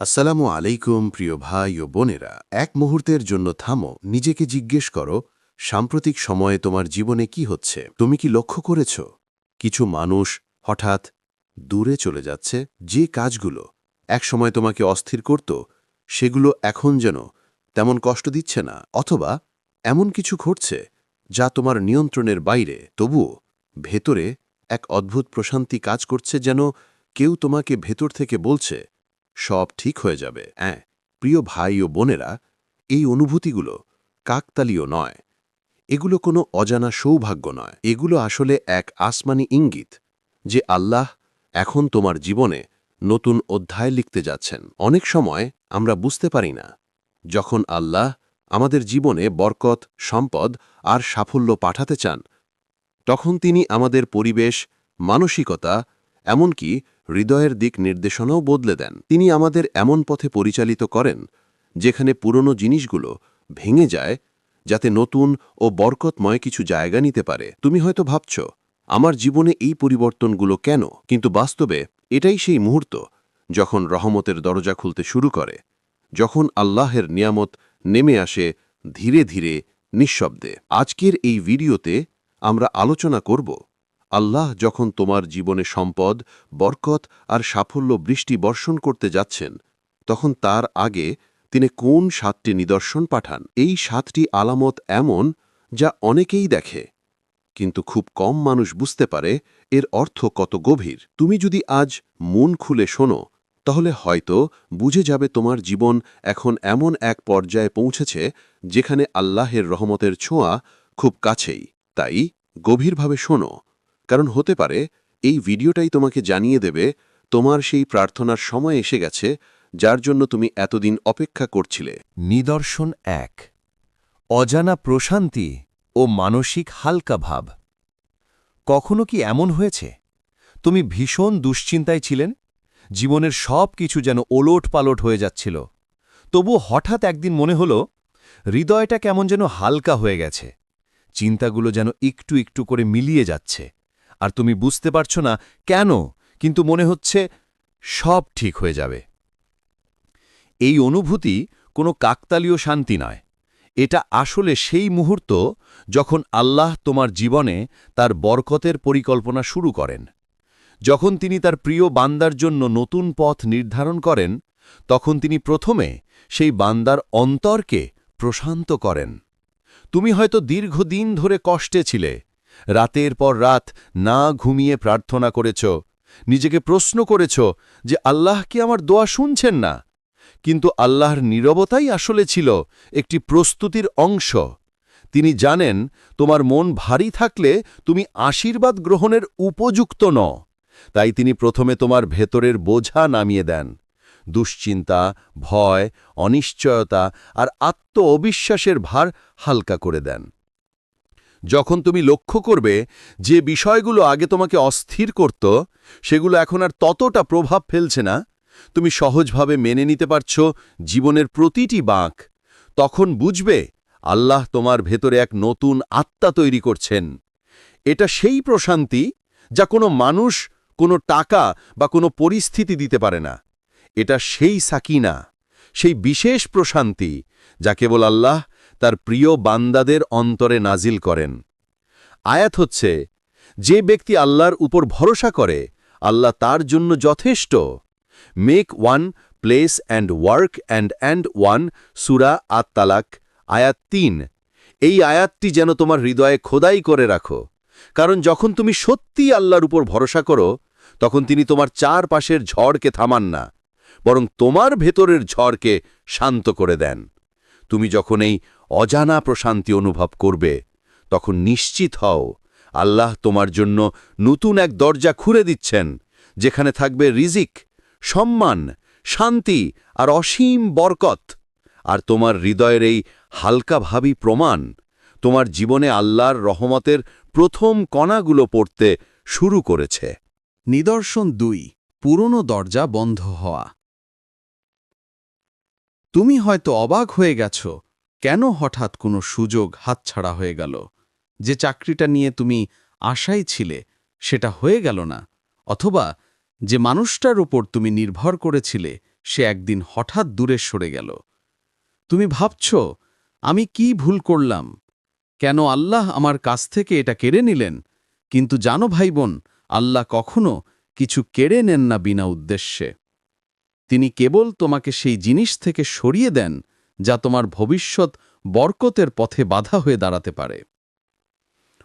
আসসালামু আলাইকুম, প্রিয় ভাই ও বোনেরা। এক মুহূর্তের জন্য থামো, নিজেকে জিজ্ঞেস করো, সাম্প্রতিক সময়ে তোমার জীবনে কি হচ্ছে? তুমি কি লক্ষ্য করেছ? কিছু মানুষ হঠাৎ দূরে চলে যাচ্ছে, যে কাজগুলো একসময় তোমাকে অস্থির করত, সেগুলো এখন যেন তেমন কষ্ট দিচ্ছে না, অথবা এমন কিছু ঘটছে যা তোমার নিয়ন্ত্রণের বাইরে, তবুও ভেতরে এক অদ্ভুত প্রশান্তি কাজ করছে যেন কেউ তোমাকে ভেতর থেকে বলছে সব ঠিক হয়ে যাবে। হ্যাঁ প্রিয় ভাই ও বোনেরা, এই অনুভূতিগুলো কাকতালীয় নয়। এগুলো কোনো অজানা সৌভাগ্য নয়। এগুলো আসলে এক আসমানি ইঙ্গিত যে আল্লাহ এখন তোমার জীবনে নতুন অধ্যায় লিখতে যাচ্ছেন। অনেক সময় আমরা বুঝতে পারি না যখন আল্লাহ আমাদের জীবনে বরকত, সম্পদ আর সাফল্য পাঠাতে চান, তখন তিনি আমাদের পরিবেশ, মানসিকতা এমনকি হৃদয়ের দিক নির্দেশনাও বদলে দেন। তিনি আমাদের এমন পথে পরিচালিত করেন, যেখানে পুরনো জিনিসগুলো ভেঙে যায়, যাতে নতুন ও বরকতময় কিছু জায়গা নিতে পারে। তুমি হয়তো ভাবছ, আমার জীবনে এই পরিবর্তনগুলো কেন? কিন্তু বাস্তবে এটাই সেই মুহূর্ত, যখন রহমতের দরজা খুলতে শুরু করে, যখন আল্লাহের নিয়ামত নেমে আসে ধীরে ধীরে নিঃশব্দে। আজকের এই ভিডিওতে আমরা আলোচনা করব আল্লাহ যখন তোমার জীবনে সম্পদ, বরকত আর সাফল্য বৃষ্টি বর্ষণ করতে যাচ্ছেন, তখন তার আগে তিনি কোন সাতটি নিদর্শন পাঠান? এই সাতটি আলামত এমন যা অনেকেই দেখে, কিন্তু খুব কম মানুষ বুঝতে পারে এর অর্থ কত গভীর। তুমি যদি আজ মন খুলে শোনো, তাহলে হয়তো বুঝে যাবে তোমার জীবন এখন এমন এক পর্যায়ে পৌঁছেছে যেখানে আল্লাহের রহমতের ছোঁয়া খুব কাছেই। তাই গভীরভাবে শোনো। কারণ হতে পারে এই ভিডিওটাই তোমাকে জানিয়ে দেবে তোমার সেই প্রার্থনার সময় এসে গেছে, যার জন্য তুমি এতদিন অপেক্ষা করছিলে। নিদর্শন এক। অজানা প্রশান্তি ও মানসিক হালকা ভাব। কখনো কি এমন হয়েছে? তুমি ভীষণ দুশ্চিন্তায় ছিলেন, জীবনের সব কিছু যেন ওলট পালট হয়ে যাচ্ছিল। তবু হঠাৎ একদিন মনে হল, হৃদয়টা কেমন যেন হালকা হয়ে গেছে। চিন্তাগুলো যেন একটু একটু করে মিলিয়ে যাচ্ছে। আর তুমি বুঝতে পারছ না কেন, কিন্তু মনে হচ্ছে সব ঠিক হয়ে যাবে। এই অনুভূতি কোনো কাকতালীয় শান্তি নয়। এটা আসলে সেই মুহূর্ত যখন আল্লাহ তোমার জীবনে তার বরকতের পরিকল্পনা শুরু করেন। যখন তিনি তার প্রিয় বান্দার জন্য নতুন পথ নির্ধারণ করেন, তখন তিনি প্রথমে সেই বান্দার অন্তরকে প্রশান্ত করেন। তুমি হয়তো দীর্ঘদিন ধরে কষ্টে ছিলে রাতের পর রাত না ঘুমিয়ে প্রার্থনা করেছ। নিজেকে প্রশ্ন করেছ যে আল্লাহ কি আমার দোয়া শুনছেন না? কিন্তু আল্লাহর নীরবতাই আসলে ছিল একটি প্রস্তুতির অংশ। তিনি জানেন, তোমার মন ভারী থাকলে তুমি আশীর্বাদ গ্রহণের উপযুক্ত ন তাই তিনি প্রথমে তোমার ভেতরের বোঝা নামিয়ে দেন। দুশ্চিন্তা, ভয়, অনিশ্চয়তা আর আত্ম অবিশ্বাসের ভার হালকা করে দেন। যখন তুমি লক্ষ্য করবে যে বিষয়গুলো আগে তোমাকে অস্থির করত, সেগুলো এখন আর ততটা প্রভাব ফেলছে না, তুমি সহজভাবে মেনে নিতে পারছ জীবনের প্রতিটি বাঁক। তখন বুঝবে আল্লাহ তোমার ভেতরে এক নতুন আত্মা তৈরি করছেন। এটা সেই প্রশান্তি যা কোনো মানুষ, কোনো টাকা বা কোনো পরিস্থিতি দিতে পারে না। এটা সেই সাকিনা, সেই বিশেষ প্রশান্তি যা কেবল আল্লাহ তার প্রিয় বান্দাদের অন্তরে নাজিল করেন। আয়াত হচ্ছে, যে ব্যক্তি আল্লাহর উপর ভরসা করে, আল্লাহ তার জন্য যথেষ্ট। Make one, place and work and and one, সুরা আত তালাক আয়াত তিন। এই আয়াতটি যেন তোমার হৃদয়ে খোদাই করে রাখো। কারণ যখন তুমি সত্যি আল্লাহর উপর ভরসা করো, তখন তিনি তোমার চারপাশের ঝড়কে থামান না, বরং তোমার ভেতরের ঝড়কে শান্ত করে দেন। তুমি যখন এই অজানা প্রশান্তি অনুভব করবে। তখন নিশ্চিত হও, আল্লাহ তোমার জন্য নতুন এক দরজা খুলে দিচ্ছেন, যেখানে থাকবে রিজিক, সম্মান, শান্তি আর অসীম বরকত। আর তোমার হৃদয়ের এই হালকা ভাবি প্রমাণ, তোমার জীবনে আল্লাহর রহমতের প্রথম কণাগুলো পড়তে শুরু করেছে। নিদর্শন দুই, পুরনো দরজা বন্ধ হওয়া। তুমি হয়তো অবাক হয়ে গেছ কেন হঠাৎ কোনো সুযোগ হাতছাড়া হয়ে গেল? যে চাকরিটা নিয়ে তুমি আশাই ছিলে, সেটা হয়ে গেল না? অথবা যে মানুষটার উপর তুমি নির্ভর করেছিলে, সে একদিন হঠাৎ দূরে সরে গেল। তুমি ভাবছ, আমি কি ভুল করলাম? কেন আল্লাহ আমার কাছ থেকে এটা কেড়ে নিলেন? কিন্তু জানো ভাই বোন আল্লাহ কখনো কিছু কেড়ে নেন না বিনা উদ্দেশ্যে। তিনি কেবল তোমাকে সেই জিনিস থেকে সরিয়ে দেন যা তোমার ভবিষ্যৎ বরকতের পথে বাধা হয়ে দাঁড়াতে পারে।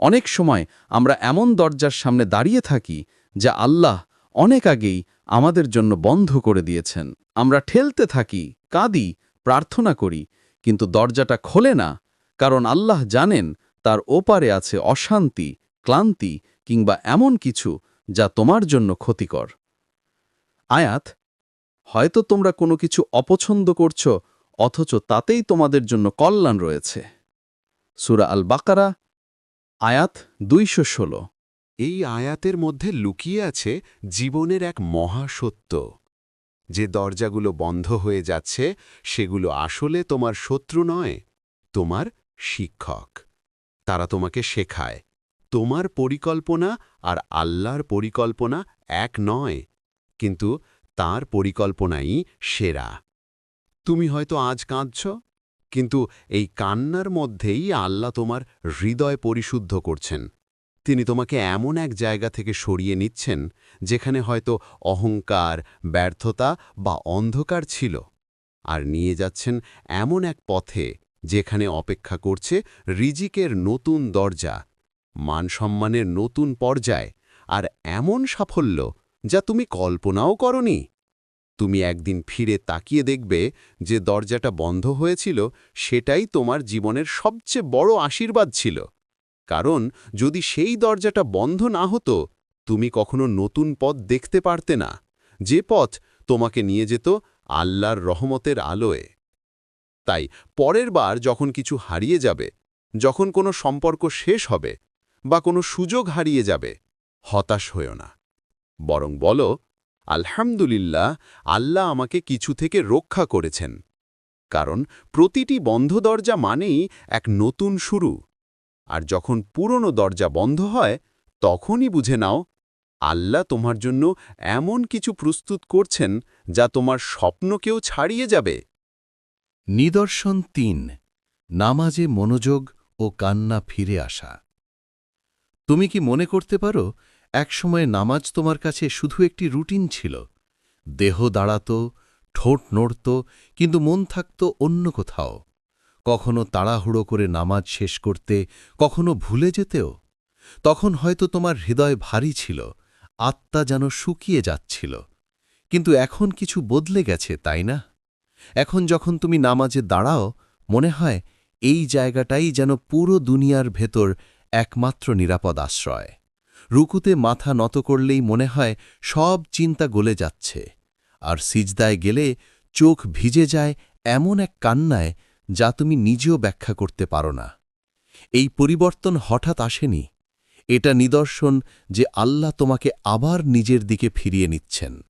অনেক সময় আমরা এমন দরজার সামনে দাঁড়িয়ে থাকি যা আল্লাহ অনেক আগেই আমাদের জন্য বন্ধ করে দিয়েছেন। আমরা ঠেলতে থাকি, কাঁদি, প্রার্থনা করি, কিন্তু দরজাটা খোলে না, কারণ আল্লাহ জানেন তার ওপারে আছে অশান্তি, ক্লান্তি কিংবা এমন কিছু যা তোমার জন্য ক্ষতিকর। আয়াত, হয়তো তোমরা কোনো কিছু অপছন্দ করছ অথচ তাতেই তোমাদের জন্য কল্যাণ রয়েছে। সুরা আল বাকারা আয়াত দুইশো ষোলো। এই আয়াতের মধ্যে লুকিয়ে আছে জীবনের এক মহাসত্য। যে দরজাগুলো বন্ধ হয়ে যাচ্ছে, সেগুলো আসলে তোমার শত্রু নয়, তোমার শিক্ষক। তারা তোমাকে শেখায়, তোমার পরিকল্পনা আর আল্লাহর পরিকল্পনা এক নয়, কিন্তু তার পরিকল্পনাই সেরা। তুমি হয়তো আজ কাঁদছ, কিন্তু এই কান্নার মধ্যেই আল্লাহ তোমার হৃদয় পরিশুদ্ধ করছেন। তিনি তোমাকে এমন এক জায়গা থেকে সরিয়ে নিচ্ছেন, যেখানে হয়তো অহংকার, ব্যর্থতা বা অন্ধকার ছিল, আর নিয়ে যাচ্ছেন এমন এক পথে যেখানে অপেক্ষা করছে রিজিকের নতুন দরজা মানসম্মানের নতুন পর্যায় আর এমন সাফল্য যা তুমি কল্পনাও করনি। তুমি একদিন ফিরে তাকিয়ে দেখবে যে দরজাটা বন্ধ হয়েছিল, সেটাই তোমার জীবনের সবচেয়ে বড় আশীর্বাদ ছিল। কারণ যদি সেই দরজাটা বন্ধ না হতো, তুমি কখনো নতুন পথ দেখতে পারতে না। যে পথ তোমাকে নিয়ে যেত আল্লাহর রহমতের আলোয়। তাই পরের বার যখন কিছু হারিয়ে যাবে, যখন কোনো সম্পর্ক শেষ হবে বা কোনো সুযোগ হারিয়ে যাবে, হতাশ হয়েও না। বরং বলো আলহামদুলিল্লাহ, আল্লাহ আমাকে কিছু থেকে রক্ষা করেছেন। কারণ প্রতিটি বন্ধ দরজা মানেই এক নতুন শুরু। আর যখন পুরনো দরজা বন্ধ হয়, তখনই বুঝে নাও, আল্লাহ তোমার জন্য এমন কিছু প্রস্তুত করছেন যা তোমার স্বপ্নকেও ছাড়িয়ে যাবে। নিদর্শন তিন, নামাজে মনোযোগ ও কান্না ফিরে আসা। তুমি কি মনে করতে পারো একসময় নামাজ তোমার কাছে শুধু একটি রুটিন ছিল। দেহ দাঁড়াত, ঠোঁট নড়ত, কিন্তু মন থাকত অন্য কোথাও। কখনো তাড়াহুড়ো করে নামাজ শেষ করতে, কখনো ভুলে যেতেও। তখন হয়তো তোমার হৃদয় ভারী ছিল, আত্মা যেন শুকিয়ে যাচ্ছিল। কিন্তু এখন কিছু বদলে গেছে, তাই না? এখন যখন তুমি নামাজে দাঁড়াও, মনে হয় এই জায়গাটাই যেন পুরো দুনিয়ার ভেতর একমাত্র নিরাপদ আশ্রয়। রুকুতে মাথা নত করলেই মনে হয় সব চিন্তা গলে যাচ্ছে। আর সিজদায় গেলে চোখ ভিজে যায় এমন এক কান্নায় যা তুমি নিজেও ব্যাখ্যা করতে পারো না। এই পরিবর্তন হঠাৎ আসেনি। এটা নিদর্শন যে আল্লাহ তোমাকে আবার নিজের দিকে ফিরিয়ে নিচ্ছেন।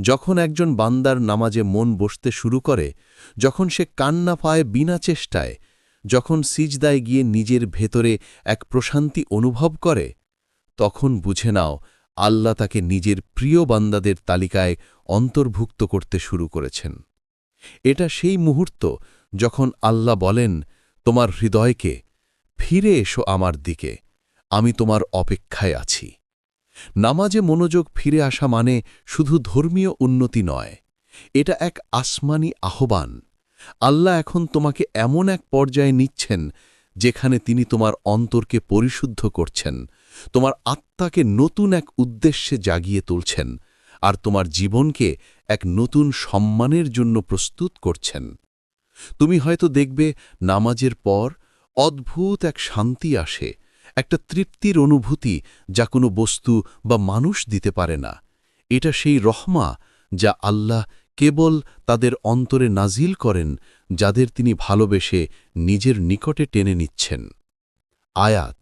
যখন একজন বান্দার নামাজে মন বসতে শুরু করে, যখন সে কান্না পায় বিনা চেষ্টায়, যখন সিজদায় গিয়ে নিজের ভেতরে এক প্রশান্তি অনুভব করে তখন বুঝে নাও, আল্লাহ তাকে নিজের প্রিয় বান্দাদের তালিকায় অন্তর্ভুক্ত করতে শুরু করেছেন। এটা সেই মুহূর্ত যখন আল্লাহ বলেন, তোমার হৃদয়কে ফিরে এসো আমার দিকে, আমি তোমার অপেক্ষায় আছি। নামাজে মনোযোগ ফিরে আসা মানে শুধু ধর্মীয় উন্নতি নয়, এটা এক আসমানি আহ্বান। আল্লাহ এখন তোমাকে এমন এক পর্যায়ে নিচ্ছেন, যেখানে তিনি তোমার অন্তরকে পরিশুদ্ধ করছেন। তোমার আত্মাকে নতুন এক উদ্দেশ্যে জাগিয়ে তুলছেন আর তোমার জীবনকে এক নতুন সম্মানের জন্য প্রস্তুত করছেন। তুমি হয়তো দেখবে নামাজের পর অদ্ভুত এক শান্তি আসে, একটা তৃপ্তির অনুভূতি যা কোনো বস্তু বা মানুষ দিতে পারে না। এটা সেই রহমা যা আল্লাহ কেবল তাদের অন্তরে নাজিল করেন, যাদের তিনি ভালোবেসে নিজের নিকটে টেনে নিচ্ছেন। আয়াত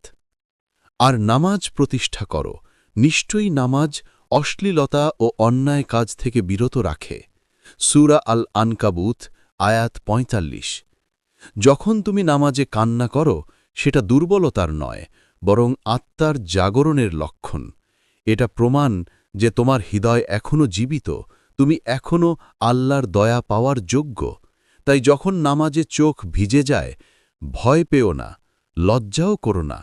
আর নামাজ প্রতিষ্ঠা করো। নিশ্চয়ই নামাজ অশ্লীলতা ও অন্যায় কাজ থেকে বিরত রাখে। সুরা আল আনকাবুত আয়াত ৪৫ যখন তুমি নামাজে কান্না করো, সেটা দুর্বলতার নয়, বরং আত্মার জাগরণের লক্ষণ। এটা প্রমাণ যে তোমার হৃদয় এখনও জীবিত, তুমি এখনও আল্লাহর দয়া পাওয়ার যোগ্য। তাই যখন নামাজে চোখ ভিজে যায়, ভয় পেও না, লজ্জাও করো না।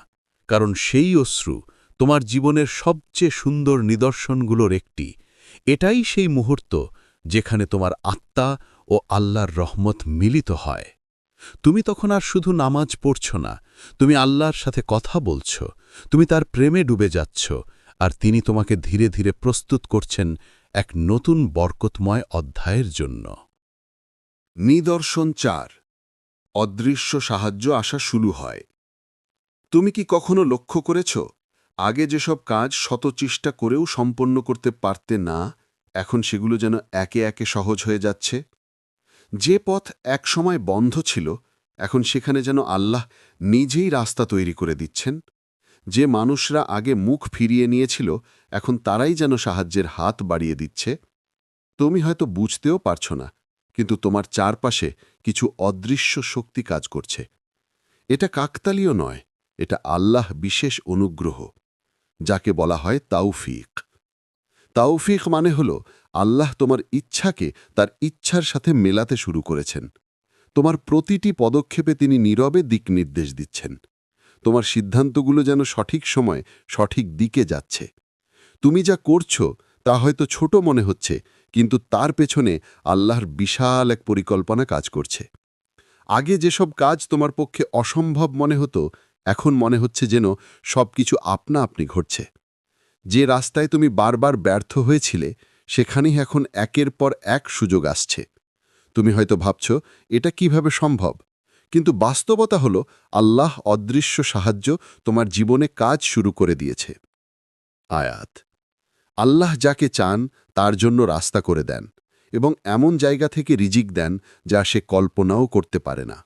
কারণ সেই অশ্রু তোমার জীবনের সবচেয়ে সুন্দর নিদর্শনগুলোর একটি। এটাই সেই মুহূর্ত যেখানে তোমার আত্মা ও আল্লাহর রহমত মিলিত হয়। তুমি তখন আর শুধু নামাজ পড়ছ না, তুমি আল্লাহর সাথে কথা বলছ, তুমি তার প্রেমে ডুবে যাচ্ছ, আর তিনি তোমাকে ধীরে ধীরে প্রস্তুত করছেন এক নতুন বরকতময় অধ্যায়ের জন্য। নিদর্শন চার, অদৃশ্য সাহায্য আসা শুরু হয়। তুমি কি কখনো লক্ষ্য করেছ, আগে যেসব কাজ শতচেষ্টা করেও সম্পন্ন করতে পারতে না, এখন সেগুলো যেন একে একে সহজ হয়ে যাচ্ছে? যে পথ একসময় বন্ধ ছিল, এখন সেখানে যেন আল্লাহ নিজেই রাস্তা তৈরি করে দিচ্ছেন। যে মানুষরা আগে মুখ ফিরিয়ে নিয়েছিল, এখন তারাই যেন সাহায্যের হাত বাড়িয়ে দিচ্ছে। তুমি হয়তো বুঝতেও পারছ না, কিন্তু তোমার চারপাশে কিছু অদৃশ্য শক্তি কাজ করছে। এটা কাকতালীয় নয় এটা আল্লাহ বিশেষ অনুগ্রহ, যাকে বলা হয় তাওফিক। তাওফিক মানে হল, আল্লাহ তোমার ইচ্ছাকে তার ইচ্ছার সাথে মেলাতে শুরু করেছেন। তোমার প্রতিটি পদক্ষেপে তিনি নীরবে দিক নির্দেশ দিচ্ছেন। তোমার সিদ্ধান্তগুলো যেন সঠিক সময় সঠিক দিকে যাচ্ছে। তুমি যা করছ, তা হয়তো ছোট মনে হচ্ছে, কিন্তু তার পেছনে আল্লাহর বিশাল এক পরিকল্পনা কাজ করছে। আগে যেসব কাজ তোমার পক্ষে অসম্ভব মনে হতো এখন মনে হচ্ছে যেন সব কিছু আপনা আপনি ঘটছে। যে রাস্তায় তুমি বারবার ব্যর্থ হয়েছিলে, সেখানেই এখন একের পর এক সুযোগ আসছে। তুমি হয়তো ভাবছ, এটা কীভাবে সম্ভব? কিন্তু বাস্তবতা হল, আল্লাহ অদৃশ্য সাহায্য তোমার জীবনে কাজ শুরু করে দিয়েছে। আয়াত। আল্লাহ যাকে চান, তার জন্য রাস্তা করে দেন এবং এমন জায়গা থেকে রিজিক দেন যা সে কল্পনাও করতে পারে না।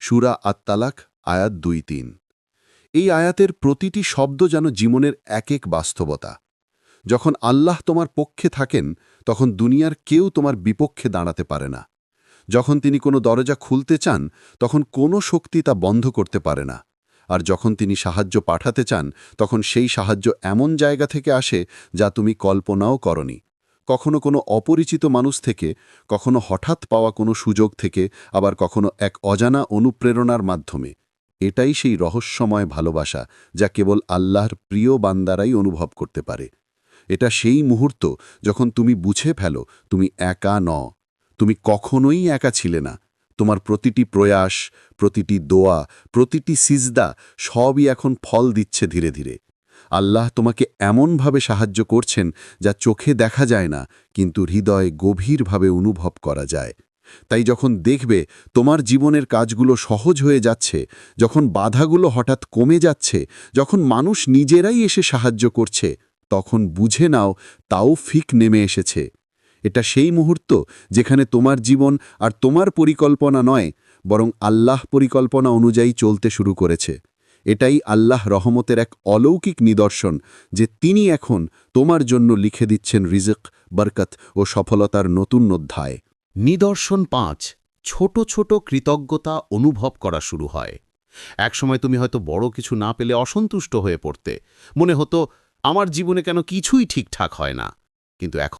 সুরা আত্মালাক আয়াত দুই তিন। এই আয়াতের প্রতিটি শব্দ যেন জীবনের এক এক বাস্তবতা। যখন আল্লাহ তোমার পক্ষে থাকেন, তখন দুনিয়ার কেউ তোমার বিপক্ষে দাঁড়াতে পারে না। যখন তিনি কোনো দরজা খুলতে চান, তখন কোনো শক্তি তা বন্ধ করতে পারে না। আর যখন তিনি সাহায্য পাঠাতে চান, তখন সেই সাহায্য এমন জায়গা থেকে আসে যা তুমি কল্পনাও করনি। কখনো কোনো অপরিচিত মানুষ থেকে, কখনো হঠাৎ পাওয়া কোনো সুযোগ থেকে, আবার কখনো এক অজানা অনুপ্রেরণার মাধ্যমে। এটাই সেই রহস্যময় ভালোবাসা যা কেবল আল্লাহর প্রিয় বান্দারাই অনুভব করতে পারে। এটা সেই মুহূর্ত যখন তুমি বুঝে ফেলো তুমি একা ন তুমি কখনোই একা ছিলে না। তোমার প্রতিটি প্রয়াস, প্রতিটি দোয়া, প্রতিটি সিজদা সবই এখন ফল দিচ্ছে ধীরে ধীরে। আল্লাহ তোমাকে এমনভাবে সাহায্য করছেন যা চোখে দেখা যায় না, কিন্তু হৃদয়ে গভীরভাবে অনুভব করা যায়। তাই যখন দেখবে তোমার জীবনের কাজগুলো সহজ হয়ে যাচ্ছে, যখন বাধাগুলো হঠাৎ কমে যাচ্ছে, যখন মানুষ নিজেরাই এসে সাহায্য করছে, তখন বুঝে নাও তাও ফিক নেমে এসেছে। এটা সেই মুহূর্ত যেখানে তোমার জীবন আর তোমার পরিকল্পনা নয়, বরং আল্লাহ পরিকল্পনা অনুযায়ী চলতে শুরু করেছে। এটাই আল্লাহ রহমতের এক অলৌকিক নিদর্শন, যে তিনি এখন তোমার জন্য লিখে দিচ্ছেন রিজক, বরকত ও সফলতার নতুন অধ্যায়। নিদর্শন পাঁচ, ছোট ছোট কৃতজ্ঞতা অনুভব করা শুরু হয়। একসময় তুমি হয়তো বড় কিছু না পেলে অসন্তুষ্ট হয়ে পড়তে। মনে হতো, আমার জীবনে কেন কিছুই ঠিকঠাক হয় না। কিন্তু এখন